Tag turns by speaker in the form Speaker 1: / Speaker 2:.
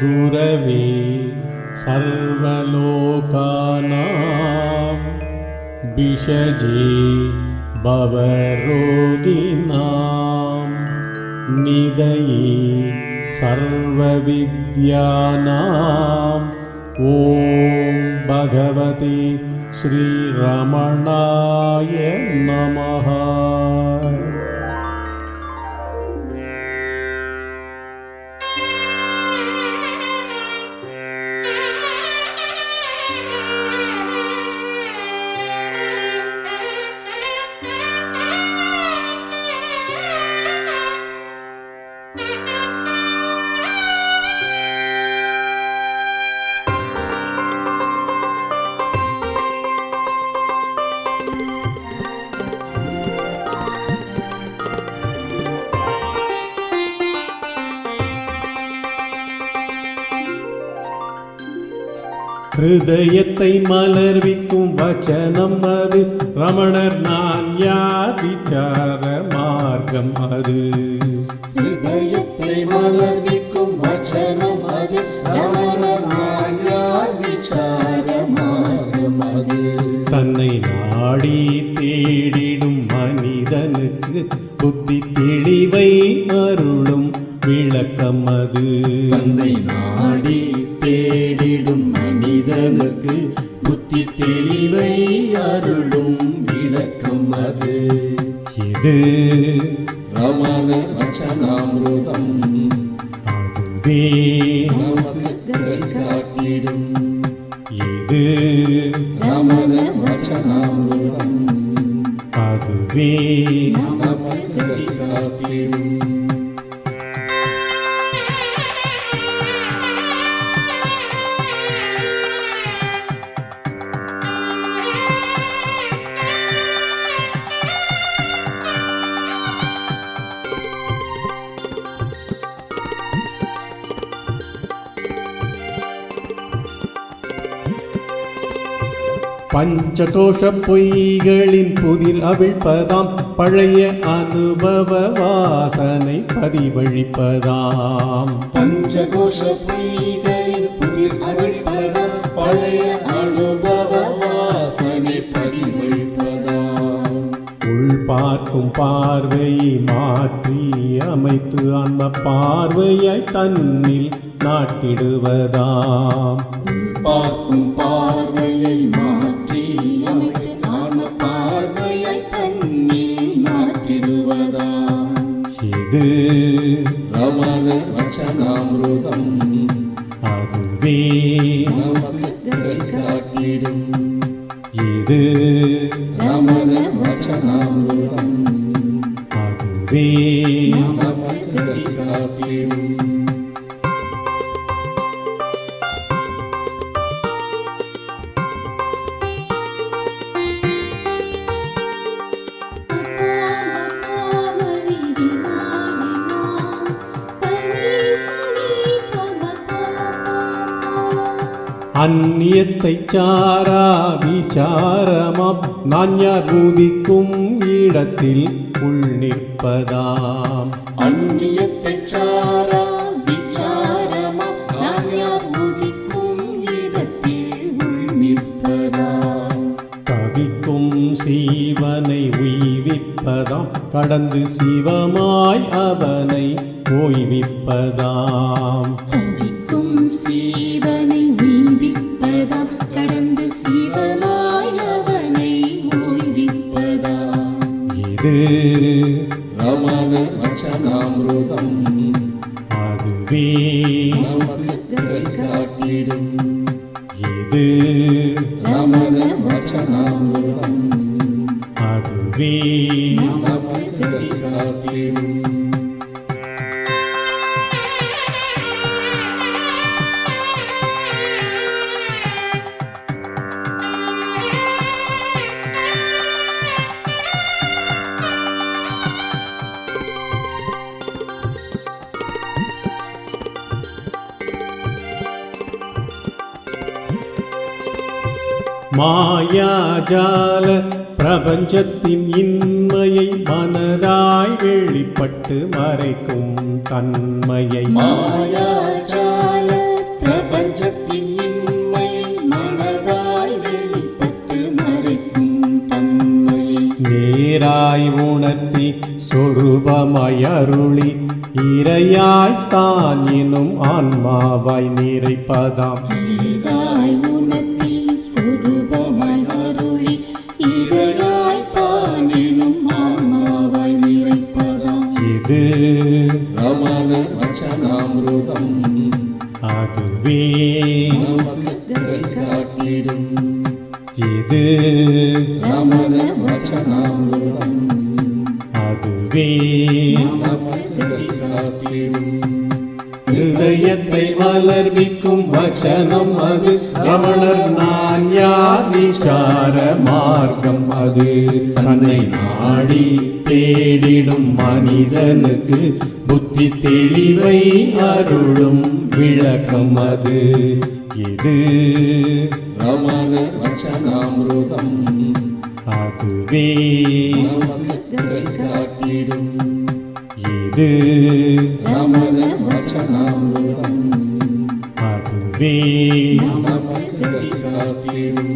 Speaker 1: गुरवे सर्वलोकानां विषजे भवरोगिणां निदये सर्वविद्यानाम् ॐ भगवते श्रीरमणाय नमः ஹிருதயத்தை மலர்விக்கும் வச்சனம் அது. ரமணர் நான் யார்? விசார மார்க்கம் அது.
Speaker 2: ஹிருதயத்தை மலர்விக்கும் வச்சனம் அது. ரமணர் நான் யார்? விசார மார்க்கம் அது.
Speaker 1: தன்னை நாடி தேடிடும் மனிதனுக்கு புத்தி தெளிவை அருளும் விளக்கம் அது.
Speaker 2: தன்னை நாடி
Speaker 1: இது
Speaker 2: ரமண வச்சனாமிருதம்
Speaker 1: அதுவே
Speaker 2: காட்டிடும்.
Speaker 1: இது
Speaker 2: ரமண வச்சனாமிருதம்
Speaker 1: அதுவே
Speaker 2: நமக்கு காட்டிடும்.
Speaker 1: பஞ்சதோஷ பொய்களின் புதிர் அவிழ்ப்பதாம். பழைய அனுபவ வாசனை பதிவழிப்பதாம்.
Speaker 2: பஞ்சகோஷ பொய்களின் புதிர் அவிழ்ப்பதாம். பழைய அனுபவ வாசனை பதிவழிப்பதாம்.
Speaker 1: உள் பார்க்கும் பார்வையை மாற்றி அமைத்து அந்த பார்வையை தன்னில் நாட்டிடுவதாம்.
Speaker 2: பார்க்கும் பார்வையை நாட்டிடுவதாம்
Speaker 1: இது
Speaker 2: ரமண வச்சனாமிருதம்.
Speaker 1: அதுவே
Speaker 2: காட்டிடும்
Speaker 1: இது
Speaker 2: ரமண வச்சனாமிருதம்.
Speaker 1: அதுவே
Speaker 2: நமக்கு
Speaker 1: அந்நியத்தை சாரா விசாரமாம் நான் யார் பூதிக்கும் இடத்தில் உள் நிற்பதாம்.
Speaker 2: அந்நியத்தை சாரா விசாரமா நான் யார் உதிக்கும் இடத்தில் உள் நிற்பதாம்.
Speaker 1: கவிக்கும் சீவனை உய்விப்பதாம். கடந்து சிவமாய் அவனை ஓய்விப்பதாம்.
Speaker 2: ரமண வச்சனாமிருதம்
Speaker 1: அதுவே
Speaker 2: காட்டிடும்
Speaker 1: இது
Speaker 2: ரமண வச்சனாமிருதம்
Speaker 1: அதுவே
Speaker 2: காட்டிடும்
Speaker 1: மாயாஜால பிரபஞ்சத்தின் இன்மையை மனதாய் வெளிப்பட்டு மறைக்கும் தன்மையை.
Speaker 2: மாயாஜால
Speaker 1: பிரபஞ்சத்தின் இன்மையை மனதாய் வெளிப்பட்டு மறைக்கும் தன்மையை.
Speaker 3: நேராய் உணர்த்தி சொரூபமாய் அருளி இரையாய் தான் எனும் ஆன்மாவாய் நிறைப்பதாம்.
Speaker 1: இது
Speaker 2: ரமண வச்சனாமிருதம்.
Speaker 1: அதுவே
Speaker 2: காட்டிடும்.
Speaker 1: இது
Speaker 2: ரமண வச்சனாமிருதம்.
Speaker 1: அதுவே
Speaker 2: காட்டிடும்.
Speaker 1: ஹிருதயத்தை மலர்விக்கும் வசனம் அது. ரமணர் நான் யார் விசார மார்க்கம் அது. தன்னை நாடி தேடிடும் மனிதனுக்கு புத்தி தெளிவை அருளும் விளக்கம் அது. இது
Speaker 2: ரமண வச்சனாமிருதம்.
Speaker 1: அதுவே இது அதுவே
Speaker 2: நமக்கு கதி காட்டிடும்